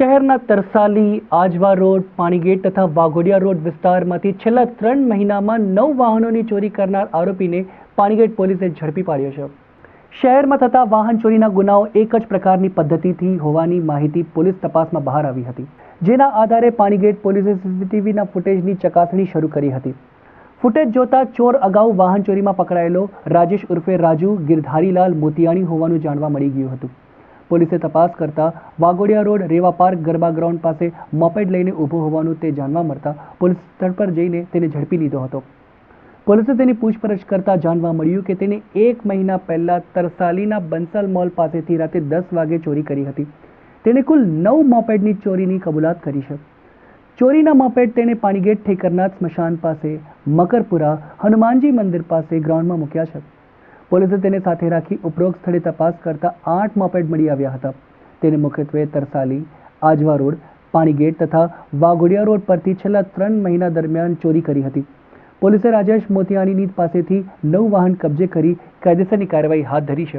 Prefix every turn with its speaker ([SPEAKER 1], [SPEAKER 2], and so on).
[SPEAKER 1] શહેરના તરસાલી, આજવા રોડ, પાણીગેટ તથા વાઘોડિયા રોડ વિસ્તારમાંથી છેલ્લા ત્રણ મહિનામાં નવ વાહનોની ચોરી કરનાર આરોપીને પાણીગેટ પોલીસે ઝડપી પાડ્યો છે. શહેરમાં થતા વાહન ચોરીના ગુનાઓ એક જ પ્રકારની પદ્ધતિથી હોવાની માહિતી પોલીસ તપાસમાં બહાર આવી હતી, જેના આધારે પાણીગેટ પોલીસે સીસીટીવીના ફૂટેજની ચકાસણી શરૂ કરી હતી. ફૂટેજ જોતા ચોર અગાઉ વાહન ચોરીમાં પકડાયેલો રાજેશ ઉર્ફે રાજુ, ગિરધારીલાલ મોતિયાણી હોવાનું જાણવા મળી ગયું હતું. પોલીસે તપાસ કરતા Waghodia road Reva park garba ground પાસે મોપેડ લઈને ઊભો હોવાનું તે જાણવા મળતા પોલીસ સ્થળ પર જઈને તેને ઝડપી લીધો હતો. પોલીસે તેની પૂછપરછ કરતા જાણવા મળ્યું કે તેને એક મહિના પહેલાં તરસાલીના બંસલ મોલ પાસેથી રાતે દસ વાગે ચોરી કરી હતી. તેણે કુલ નવ મોપેડની ચોરીની કબૂલાત કરી છે. ચોરીના મોપેડ તેણે પાણીગેટ ઠેકરનાથ સ્મશાન પાસે મકરપુરા હનુમાનજી મંદિર પાસે ગ્રાઉન્ડમાં મૂક્યા છે. પોલીસે તેને સાથે રાખી ઉપરોક્ત સ્થળે તપાસ કરતા આઠ મોપેડ મળી આવ્યા હતા. તેને મુખ્યત્વે તરસાલી, આજવા રોડ પાણીગેટ તથા વાઘોડિયા રોડ પરથી છેલ્લા ત્રણ મહિના દરમિયાન ચોરી કરી હતી. પોલીસે રાજેશ મોતિયાની પાસેથી નવ વાહન કબજે કરી કાયદેસરની કાર્યવાહી હાથ ધરી છે.